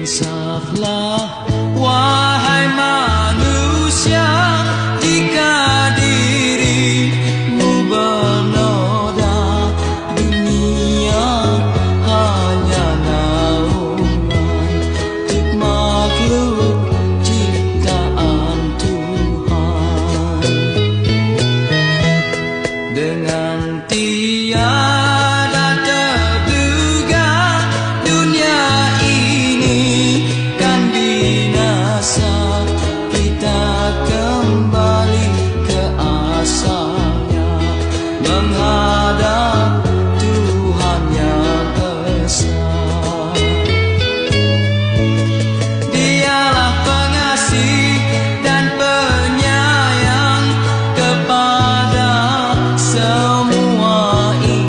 Insaflah wahai manusia Jika dirimu bernoda Dunia hanya naungan. Makhluk ciptaan Tuhan. Dengan tiada 能啊。